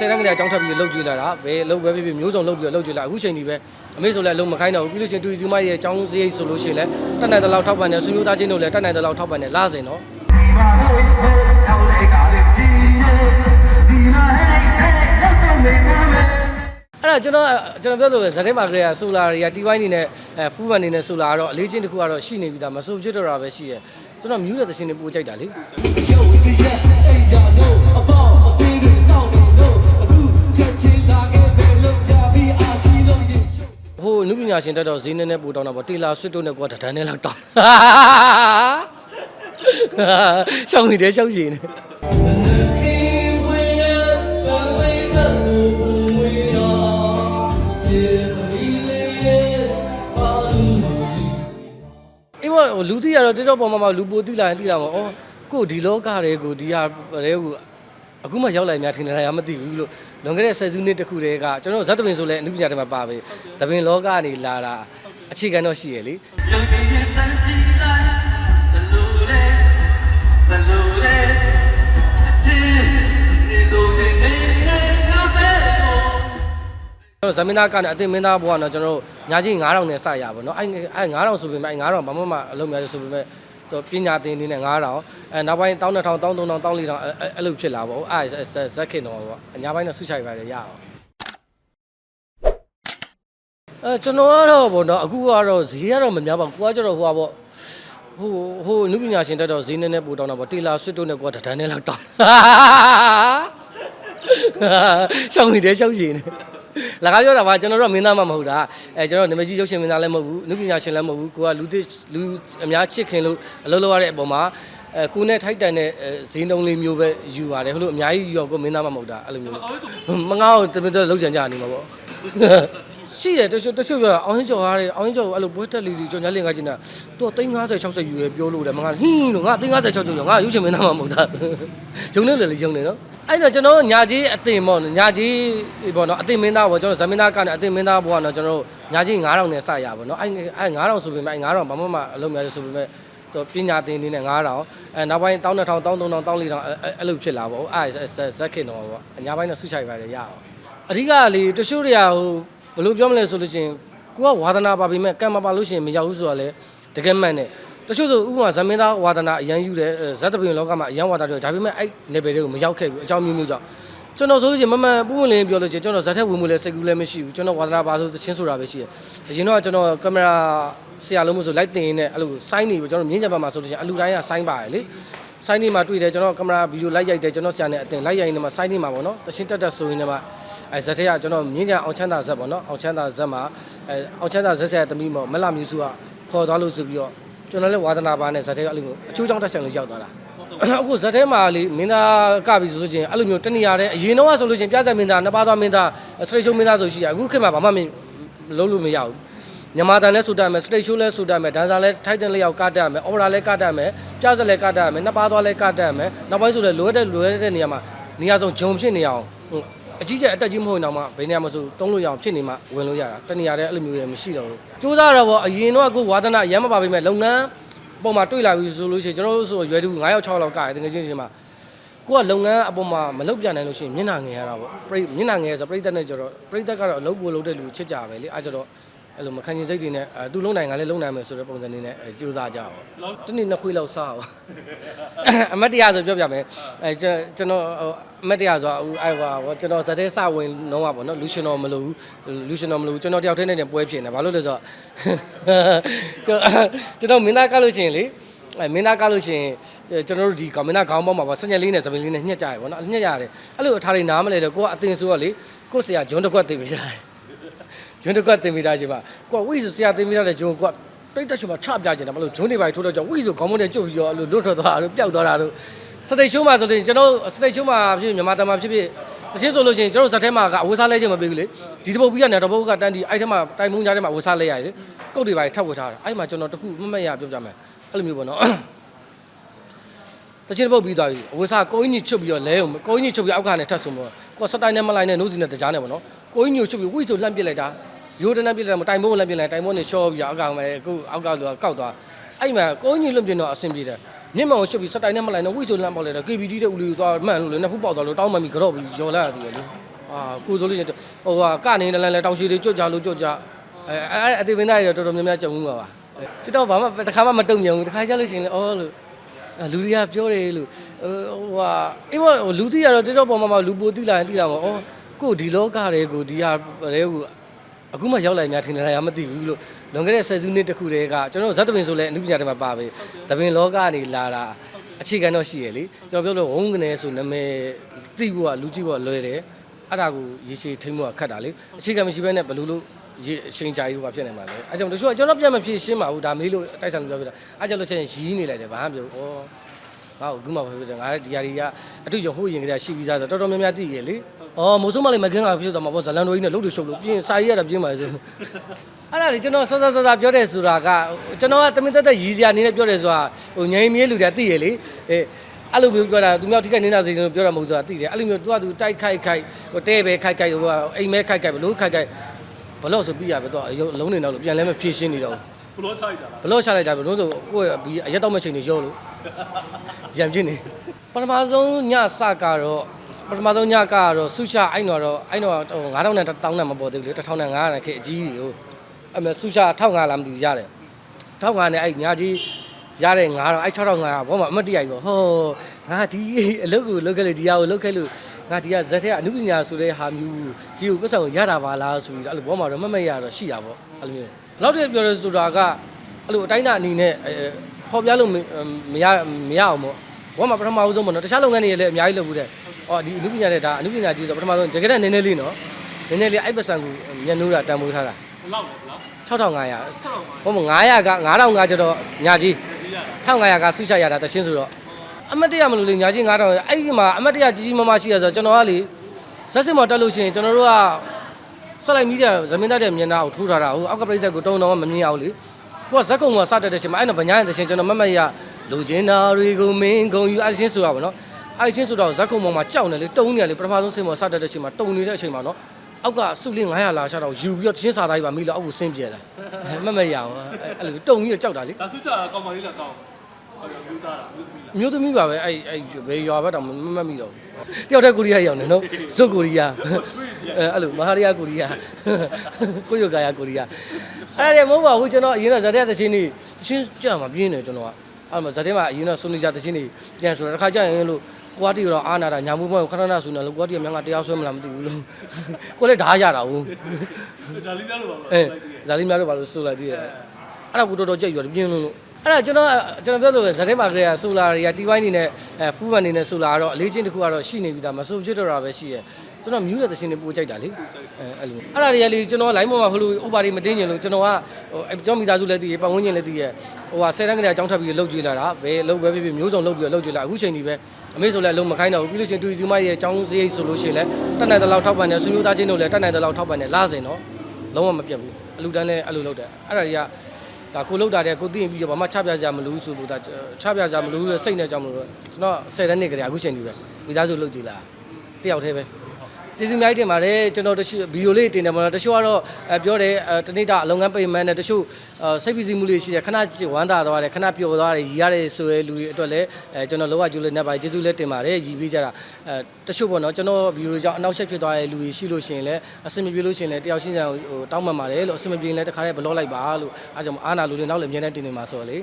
ဆယ်တန်းကလေးအကြောင်းထပ်ပြီးလှုပ်ကြည့်လာတာဘယ်လှုပ်ပဲဖြစ်ဖြစ်မျိုးစုံလှုပ်ပြီးလှုပ်ကြည့်လာအခုချိန်ဒီပဲအမေဆိုလည်းအလုံးမခိုင်းတော့ဘူးပြီးလို့ချင်းတူတူမရဲ့အကြောင်းစရိတ်ဆိုလို့ရှိရင်လည်းတက်နိုင်တဲ့လောက်ထောက်ပံ့တယ်ဆွေမျိုးသားချင်းတို့လည်းတက်နိုင်တဲ့လောက်ထောက်ပံ့တယ်လာစင်တော့အဲ့ဒါကျွန်တော်ကျွန်တော်ပြောလို့ပဲဇတ်ထဲမှာကလေးကဆိုလာတွေကတီဝိုင်းနေနဲ့အဲဖူးဗန်နေနဲ့ဆိုလာကတော့အလေးချင်းတစ်ခုကတော့ရှိနေပြီသားမဆိုဖြစ်တော့တာပဲရှိရဲ့ကျွန်တော်မြူးတဲ့သရှင်တွေပို့ကြိုက်တာလေရုပ်တရက်အိယာလို့အပေါ ပညာရှင်တက်တော့ဈေးနဲ့နဲ့ပို့တောင်းတာပေါ့တေလာဆွတ်တို့နဲ့ကွာတဒန်းနဲ့လောက်တောင်းရှောင်းနေတယ်ရှောင်းရှင်နေခေဝေယဝဝေကဘူဝေယောခြေမီလေးရဲ့ပါလူအေးဘောဟိုလူသိရတော့တက်တော့ပေါ်မှာမှလူပိုသိလာရင်သိလာမှာဩကို့ဒီလောကတွေကိုဒီဟာတွေကို အခုမှရောက်လာများထင်တယ်လားမသိဘူးလို့လွန်ခဲ့တဲ့ဆယ်စုနှစ်တခုတည်းကကျွန်တော်ဇတ်တပင်ဆိုလဲအနုပညာတွေမှာပါပဲတပင်လောကနေလာတာအခြေခံတော့ရှိရလေရုပ်တရက်စမ်းကြည့်လိုက်သလိုလေသလိုလေခြေဒီလိုနေနေငါပဲကျွန်တော်ဇမင်းသားကနေအတင်မင်းသားဘွားတော့ကျွန်တော်ညာချင်း9000နဲ့စရပါတော့အဲ့အဲ့9000ဆိုပေမဲ့အဲ့9000ဘာမှမအလုံးများဆိုပေမဲ့ တော့ပညာသင်နေနဲ့9000အဲနောက်ပိုင်း12000 3000 3000 4000အဲ့လိုဖြစ်လာပေါ့အဲ့ဇက်ခင်တော့ပေါ့အညာပိုင်းတော့ဆုချိုက်ပါတယ်ရအောင်အဲကျွန်တော်ကတော့ပေါ့နော်အခုကတော့ဈေးကတော့မများပါဘူးကိုကကျတော့ဟိုပါပေါ့ဟိုဟိုနုပညာရှင်တက်တော့ဈေးနည်းနည်းပို့တောင်းတာပေါ့တေလာဆွတ်တို့နဲ့ကိုကတဒန်းနဲ့လောက်တောင်းရှောင်းနေတယ်ရှောင်းရှင်နေ လကားပြောတာပါကျွန်တော်တို့ကမင်းသားမှမဟုတ်တာအဲကျွန်တော်နမကြီးရုပ်ရှင်မင်းသားလည်းမဟုတ်ဘူးနုပညာရှင်လည်းမဟုတ်ဘူးကိုကလူသစ်လူအများချစ်ခင်လို့အလုပ်လုပ်ရတဲ့အပေါ်မှာအဲကိုနဲ့ထိုက်တန်တဲ့ဈေးနှုန်းလေးမျိုးပဲယူပါတယ်ဟိုလိုအများကြီးယူအောင်ကိုမင်းသားမှမဟုတ်တာအဲ့လိုမျိုးမငါ့ကိုတမင်တော့လောက်ကြံကြနေမှာပေါ့ရှိတယ်တချို့တချို့ပြောတာအောင်ရင်ကျော်ရတယ်အောင်ရင်ကျော်အဲ့လိုပွဲတက်လီစီကျော်ညာလင်ကကျင်တာသူက350 60ယူရပြောလို့တယ်မငါဟင်းလို့ငါ350 60ယူငါရုပ်ရှင်မင်းသားမှမဟုတ်တာဂျုံနေလေလေဂျုံနေနော် အဲ့တော့ကျွန်တော်ညာကြီးအတင်ပေါ့ညာကြီးပေါ့နော်အတင်မင်းသားပေါ့ကျွန်တော်ဇမင်းသားကနေအတင်မင်းသားဘွားတော့ကျွန်တော်ညာကြီး9000နဲ့စရပါတော့အဲ့အဲ့9000ဆိုပေမဲ့အဲ့9000ဘာမှမအလုံးများဆိုပေမဲ့တော့ပညာသင်နေနဲ့9000အဲနောက်ပိုင်း12000 3000 14000အဲ့လိုဖြစ်လာပေါ့အဲ့ဇက်ခင်တော့ပေါ့အညာပိုင်းတော့ဆုချိုက်ပါတယ်ရအောင်အဓိကလေတချို့တွေကဟိုဘယ်လိုပြောမလဲဆိုလို့ချင်းကိုကဝါသနာပါပြီမဲ့ကံမပါလို့ရှိရင်မရောက်ဘူးဆိုတာလေတကယ်မှန်တယ် တချို့ဆိုဥပမာဇမင်းသားဝါသနာအရန်ယူတယ်ဇတ်တပင်လောကမှာအရန်ဝါသနာတွေဒါပေမဲ့အဲ့ level တွေကိုမရောက်ခဲ့ဘူးအကြောင်းမျိုးမျိုးကြောင့်ကျွန်တော်ဆိုလို့ချင်းမမှန်ပူးဝင်လင်းပြောလို့ချင်းကျွန်တော်ဇတ်ထက်ဝင်မှုလဲစိတ်ကူးလည်းမရှိဘူးကျွန်တော်ဝါသနာပါဆိုသချင်းဆိုတာပဲရှိတယ်အရင်တော့ကျွန်တော်ကင်မရာဆရာလုံးမဆိုလိုက်တင်နေအဲ့လိုစိုင်းနေပြီကျွန်တော်မြင်းကြံဘက်မှာဆိုလို့ချင်းအလူတိုင်းကစိုင်းပါတယ်လေစိုင်းနေမှာတွေ့တယ်ကျွန်တော်ကင်မရာဗီဒီယိုလိုက်ရိုက်တယ်ကျွန်တော်ဆရာနဲ့အတင်လိုက်ရိုက်နေမှာစိုင်းနေမှာပေါ့နော်တချင်းတက်တက်ဆိုရင်လည်းအဲဇက်ထက်ကကျွန်တော်မြင်းကြံအောင်ချမ်းသာဇက်ပေါ့နော်အောင်ချမ်းသာဇက်မှာအဲအောင်ချမ်းသာဇက်ဆရာတမီးပေါ့မလမြူစုကခေါ်သွားလို့ဆိုပြီးတော့ ကျွန်တော်လည်းဝါသနာပါနဲ့ဇက်ထက်ကအလိုအချိုးချောင်းတက်ဆိုင်လို့ရောက်သွားတာအခုဇက်ထဲမှာလေမင်းသားကပြီဆိုလို့ချင်းအဲ့လိုမျိုးတနေရာတဲ့အရင်တော့ဆိုလို့ချင်းပြဇက်မင်းသားနှစ်ပါးသွားမင်းသားစတရိတ်ရှုံးမင်းသားဆိုရှိရအခုခေတ်မှာဘာမှမလုံးလို့မရဘူးမြန်မာတန်လဲဆိုတတ်မယ်စတိတ်ရှိုးလဲဆိုတတ်မယ်ဒန်ဆာလဲထိုက်တန်လျောက်ကတတ်မယ်အော်ရာလဲကတတ်မယ်ပြဇက်လဲကတတ်မယ်နှစ်ပါးသွားလဲကတတ်မယ်နောက်ပိုင်းဆိုလဲလိုရတဲ့လိုရတဲ့နေရာမှာနေရာဆုံးဂျုံဖြစ်နေအောင် အကြီးကျယ်အတက်ကြီးမဟုတ်ရင်တော့မှဘယ်နေရာမှာဆိုတုံးလို့ရအောင်ဖြစ်နေမှဝင်လို့ရတာတနေရာတဲ့အဲ့လိုမျိုးရမရှိတော့ဘူးစူးစမ်းတော့ဗောအရင်တော့ကိုဝါသနာရမ်းမပါပေမဲ့လုပ်ငန်းပုံမှာတွေ့လာပြီဆိုလို့ရှိရင်ကျွန်တော်တို့ဆိုရွယ်တူ9ယောက်6ယောက်ကရတယ်တကယ်ချင်းချင်းမှာကိုကလုပ်ငန်းအပေါ်မှာမလုပ်ပြနိုင်လို့ရှိရင်မျက်နှာငယ်ရတာဗောပြိမျက်နှာငယ်ဆိုပြိသက်နဲ့ကျတော့ပြိသက်ကတော့အလုပ်ကိုလုပ်တဲ့လူချစ်ကြပဲလေအဲကျတော့ အဲ့လိုမခံချင်စိတ်တွေနဲ့အဲသူလုံနိုင်ကလည်းလုံနိုင်မယ်ဆိုတဲ့ပုံစံလေးနဲ့ကြိုးစားကြပါတနေ့နှစ်ခွေးလောက်စားပါအမတ်တရားဆိုပြောပြမယ်အဲကျွန်တော်အမတ်တရားဆိုအခုအဲဟိုကျွန်တော်ဇက်သေးစဝင်လုံးဝပေါ့နော်လူရှင်တော်မလို့လူရှင်တော်မလို့ကျွန်တော်တယောက်တည်းနဲ့ပွဲဖြစ်နေဘာလို့လဲဆိုတော့ကျွန်တော်မင်းသားကလို့ရှိရင်လေအဲမင်းသားကားလို့ရှိရင်ကျွန်တော်တို့ဒီကောင်မင်းသားခေါင်းပေါက်မှာပါစညက်လေးနဲ့စပင်းလေးနဲ့ညှက်ကြရပေါ့နော်ညှက်ရတယ်အဲ့လိုအထားတွေနားမလဲတော့ကိုကအတင်ဆိုတော့လေကိုဆရာဂျွန်းတစ်ခွက်တင်ပြရတယ် ဂျွန်းတစ်ခွက်တင်ပြတာချင်းမှာကိုကဝိဆရာတင်ပြရတဲ့ဂျွန်းကိုကပြိတ္တရှင်မှာချပြချင်တယ်မလို့ဂျွန်းတွေပါထိုးတော့ကြောင့်ဝိဆိုခေါင်းမနဲ့ကျုပ်ပြီးတော့အဲ့လိုလွတ်ထွက်သွားတာလို့ပျောက်သွားတာလို့စတိတ်ရှိုးမှာဆိုရင်ကျွန်တော်စတိတ်ရှိုးမှာဖြစ်မြန်မာတမဖြစ်ဖြစ်တချင်းဆိုလို့ရှိရင်ကျွန်တော်ဇက်ထဲမှာကအဝေးစားလဲခြင်းမပေးဘူးလေဒီတပုတ်ပြီးကနေတပုတ်ကတန်းဒီအဲ့ထဲမှာတိုင်မုံကြားထဲမှာအဝေးစားလဲရတယ်ကုတ်တွေပါထပ်ဝတ်ထားတာအဲ့မှာကျွန်တော်တခုမမတ်ရပြောပြမယ်အဲ့လိုမျိုးပေါ့နော်တချင်းပုတ်ပြီးသွားပြီအဝိစားကိုင်းကြီးချွတ်ပြီးတော့လဲအောင်ကိုင်းကြီးချွတ်ပြီးအောက်ကနေထပ်ဆုံးပေါ့ကိုစတိုင်နဲ့မလိုက်နဲ့နိုးစီနဲ့တကြားနဲ့ပေါ့နော်ကိုင်းကြီးကိုချွတ်ပြီးဝိဆိုလှမ်းပစ်လိုက်တာ ရိုးတန်းပစ်လိုက်တာတိုင်မုံလှမ်းပစ်လိုက်တိုင်မုံနဲ့ရှော့ပြီးအောက်ကမယ်အခုအောက်ကလူကကောက်သွားအဲ့မှာကိုင်းကြီးလွတ်ပြင်းတော့အဆင်ပြေတယ်မြင့်မောင်ကိုချွတ်ပြီးစတိုင်နဲ့မလိုက်နဲ့ဝိဆိုလှမ်းပေါက်လိုက်တော့ KBD တဲ့ဦးလေးကိုသွားမှန်လို့လေနှစ်ဖူးပေါက်သွားလို့တောင်းမှန်ပြီးကြော့ပြီးရော်လာရတယ်လေအာကိုဆိုလို့ရှိရင်ဟိုဟာကနေလည်းလည်းတောင်ရှိတွေကြွကြလို့ကြွကြအဲအဲအသေးမင်းသားတွေတော့တော်တော်များများကြုံမှုပါပါကျွန်တော်ဘာမှတစ်ခါမှမတုံ့ပြန်ဘူးတစ်ခါကြလို့ရှိရင်လည်းအော်လို့လူတွေကပြောတယ်လို့ဟိုဟာအေးဘောလူတိရတော့တော်တော်ပေါ်မှာလူပိုတိလာရင်တိလာမှာအော်ကိုဒီလောကတွေကိုဒီဟာတွေကို အခုမှရောက်လာများထင်တယ်လားမသိဘူးလို့လွန်ခဲ့တဲ့ဆယ်စုနှစ်တခုတည်းကကျွန်တော်ဇတ်တပင်ဆိုလဲအနုပညာတွေမှာပါပဲတပင်လောကကနေလာတာအခြေခံတော့ရှိရလေကျွန်တော်ပြောလို့ဝုန်းကနေဆိုနာမည်သိဖို့ကလူကြည့်ဖို့လွယ်တယ်အဲ့ဒါကိုရေရှည်ထိမ့်ဖို့ကခက်တာလေအခြေခံမရှိဘဲနဲ့ဘယ်လိုလုပ်ရေအချိန်ကြာကြီးဟိုပါဖြစ်နေမှာလဲအဲ့ကြောင့်တချို့ကကျွန်တော်ပြန်မဖြစ်ရှင်းပါဘူးဒါမေးလို့တိုက်ဆိုင်လို့ပြောပြတာအဲ့ကြောင့်လို့ချင်းရီးနေလိုက်တယ်ဘာမှမပြောဘူးဩငါ့ကိုအခုမှဖြစ်တယ်ငါဒီဟာတွေကအတူရောဟိုရင်ကလေးရှိပြီးသားဆိုတော်တော်များများသိရလေ ဩမိုးစုံမလေးမကင်းကဖြစ်တော့မှာပေါ့ဇလန်တော်ကြီးနဲ့လှုပ်လို့ရှုပ်လို့ပြင်စာရေးရတာပြင်ပါလေဆိုအဲ့ဒါလေကျွန်တော်စောစောစောစောပြောတယ်ဆိုတာကကျွန်တော်ကတမင်တက်တက်ရီးစရာအနေနဲ့ပြောတယ်ဆိုတာဟိုငိမ့်မြဲလူတွေသိရလေအဲအဲ့လိုမျိုးပြောတာသူများထိခိုက်နေတာစီကျွန်တော်ပြောတာမဟုတ်ဆိုတာသိတယ်အဲ့လိုမျိုးသူကသူတိုက်ခိုက်ခိုက်ဟိုတဲပဲခိုက်ခိုက်ဟိုကအိမ်မဲခိုက်ခိုက်ဘလို့ခိုက်ခိုက်ဘလို့ဆိုပြီးရပဲတော့အလုံးနေတော့လို့ပြန်လဲမဖြည့်ရှင်းနေတော့ဘလို့ချိုက်တာလားဘလို့ချလိုက်တာဘလို့ဆိုကိုယ့်ရဲ့အရက်တော့မချိန်နေရောလို့ရံပြင်းနေပထမဆုံးညစကတော့ ပထမဆုံးညကတော့ဆုချအဲ့တော့တော့အဲ့တော့ဟို9000နဲ့1000နဲ့မပေါ်သေးဘူးလေ1000နဲ့900နဲ့ခေတ်အကြီးကြီးဟိုအမေဆုချ1500လားမသိဘူးရတယ်1500နဲ့အဲ့ညာကြီးရတဲ့9တော့အဲ့6500ဘောမှာအမတ်တရကြီးပေါ့ဟောငါဒီအလုပ်ကိုလုပ်ခဲ့လို့ဒီဟာကိုလုပ်ခဲ့လို့ငါဒီကဇက်ထဲကအနုပညာဆိုတဲ့ဟာမျိုးကြီးကိုပတ်စံကိုရတာပါလားဆိုပြီးအဲ့လိုဘောမှာတော့မမတ်ရတော့ရှိတာပေါ့အဲ့လိုမျိုးနောက်တစ်ပြောရဆိုတာကအဲ့လိုအတိုင်းအတာအနေနဲ့အဲဖော်ပြလို့မမရမရအောင်ပေါ့ဘောမှာပထမဦးဆုံးပေါ့နော်တခြားလုပ်ငန်းတွေလည်းအများကြီးလုပ်ဘူးတဲ့ အော်ဒီအနုပညာတဲ့ဒါအနုပညာကြီးဆိုပထမဆုံးတကယ်တော့နည်းနည်းလေးနော်နည်းနည်းလေးအဲ့ပတ်စံကိုညနှိုးတာတန်ဖိုးထားတာဘလောက်လဲဘလောက်6500ဟိုမှာ900က9000ကကျတော့ညာကြီးဒီရတာ1500ကဆုချရတာတရှင်းဆိုတော့အမတ်တရမလို့လေညာကြီး9000အဲ့ဒီမှာအမတ်တရကြီးကြီးမားမားရှိရဆိုတော့ကျွန်တော်ကလေဇက်စစ်မှာတက်လို့ရှိရင်ကျွန်တော်တို့ကဆက်လိုက်မိတဲ့ဇမင်းသားတဲ့မျက်နှာကိုထိုးထားတာဟိုအောက်ကပရိသတ်ကိုတုံတော့မမြင်အောင်လေကိုကဇက်ကုံကစတက်တဲ့ချိန်မှာအဲ့တော့ဗညာရဲ့တရှင်းကျွန်တော်မတ်မတ်ရလူချင်းသားတွေကိုမင်းဂုံယူအရှင်းဆိုတာဗောနော် အဲ့ရှင်းဆိုတော့ဇက်ကုံပေါ်မှာကြောက်နေလေတုံနေလေပထမဆုံးစင်ပေါ်စတက်တဲ့ချိန်မှာတုံနေတဲ့အချိန်မှာနော်အောက်ကစုလေး900လာရှာတော့ယူပြီးတော့တရှင်းစာသားကြီးပါမိလို့အောက်ကိုဆင်းပြေလာမတ်မတ်ရအောင်အဲ့လိုတုံကြီးကြောက်တာလေဒါစုချတာကောင်းပါလေးလားကောင်းဟုတ်ကဲ့မြူသားတာမြူသမီးလားအမျိုးသမီးပါပဲအဲ့အဲ့ဘယ်ရွာဘက်တော့မမတ်မိတော့ဘူးတယောက်တည်းကိုရီးယားရောက်နေနော်ဇွတ်ကိုရီးယားအဲအဲ့လိုမဟာရီးယားကိုရီးယားကိုယိုကာယာကိုရီးယားအဲ့ဒါမဟုတ်ပါဘူးကျွန်တော်အရင်ကဇာတ်တဲ့သချင်းတွေသချင်းကြံမှာပြင်းတယ်ကျွန်တော်ကအဲ့မှာဇာတ်တဲ့မှာအရင်ကဆွနေကြသချင်းတွေပြန်ဆိုတော့တစ်ခါကျရင်လို့ ကွာတီတော့အာနာတာညာမှုမခဏခဏဆူနေလို့ကွာတီကမြန်ကတရားဆွဲမလားမသိဘူးလို့ကိုလည်းဓာရတာဟုတ်ဒါလေးများလို့ပါလို့အဲဇာလီများတို့ဘာလို့ဆိုလိုက်သေးတယ်အဲ့ဒါကိုတော်တော်ကြိတ်ရွတယ်ပြင်းလို့လို့အဲ့ဒါကျွန်တော်ကျွန်တော်ပြောလို့ပဲဇာတ်ထဲမှာကလေးကဆိုလာတွေကတီဝိုင်းနေနဲ့အဲဖူးဗန်နေနဲ့ဆိုလာကတော့အလေးချင်းတစ်ခုကတော့ရှိနေပြီသားမဆိုဖြစ်တော့တာပဲရှိရကျွန်တော်မြူးတဲ့သရှင်တွေပိုကြိုက်တာလေအဲအဲ့လိုအဲ့ဒါတွေကလေကျွန်တော် line ပေါ်မှာဟိုလိုဥပါတွေမတင်းကျင်လို့ကျွန်တော်ကဟိုအဲကျွန်တော်မိသားစုလည်းတည်ရပတ်ဝန်းကျင်လည်းတည်ရဟိုဟာဆယ်တန်းကလေးအကြောင်းထပ်ပြီးလှုပ်ကြွေးလာတာဘယ်လှုပ်ပဲဖြစ်ဖြစ်မျိုးစုံလှုပ်ပြီးလှုပ်ကြွေးလာအခုချိန်ဒီပဲ အမေဆိုလည်းအလုံးမခိုင်းတော့ဘူးပြီးလို့ချင်းတူတူမရဲ့အကြောင်းစရိတ်ဆိုလို့ရှိရင်လည်းတက်နိုင်တဲ့လောက်ထောက်ပံ့တယ်ဆွေမျိုးသားချင်းတို့လည်းတက်နိုင်တဲ့လောက်ထောက်ပံ့တယ်လာစင်တော့လုံးဝမပြတ်ဘူးအလူတန်းလည်းအဲ့လိုလုပ်တယ်အဲ့ဒါတွေကဒါကိုလောက်တာတဲ့ကိုသိရင်ပြီးတော့ဘာမှချပြကြမလို့ဆိုလို့ဒါချပြကြမလို့စိတ်နဲ့ကြောင့်မလို့ကျွန်တော်10တန်းနှစ်ကလေးအခုချိန်ဒီပဲမိသားစုလုပ်ကြည့်လာတယောက်တည်းပဲ ကျေးဇူးအများကြီးတင်ပါတယ်ကျွန်တော်တချို့ဗီဒီယိုလေးတင်တယ်မလားတချို့ကတော့အဲပြောတယ်အဲတနေ့တာအလုပ်ငန်းပိတ်မှန်းနဲ့တချို့စိတ်ပီစီမှုလေးရှိတယ်ခဏဝမ်းသာသွားတယ်ခဏပျော်သွားတယ်ရီရတယ်ဆိုရဲလူတွေအတွက်လည်းအဲကျွန်တော်လောကကျူလေးနဲ့ပါကျေးဇူးလည်းတင်ပါတယ်ရီပေးကြတာအဲတချို့ပေါ့နော်ကျွန်တော်ဗီဒီယိုကြောင့်အနောက်ဆက်ဖြစ်သွားတဲ့လူတွေရှိလို့ရှိရင်လည်းအဆင်မပြေလို့ရှိရင်လည်းတယောက်ရှင်းစရာဟိုတောင်းပန်ပါတယ်လို့အဆင်မပြေရင်လည်းတခါတည်းဘလော့လိုက်ပါလို့အားကြောင့်အားနာလူတွေနောက်လည်းအမြဲတမ်းတင်နေမှာဆိုတော့လေ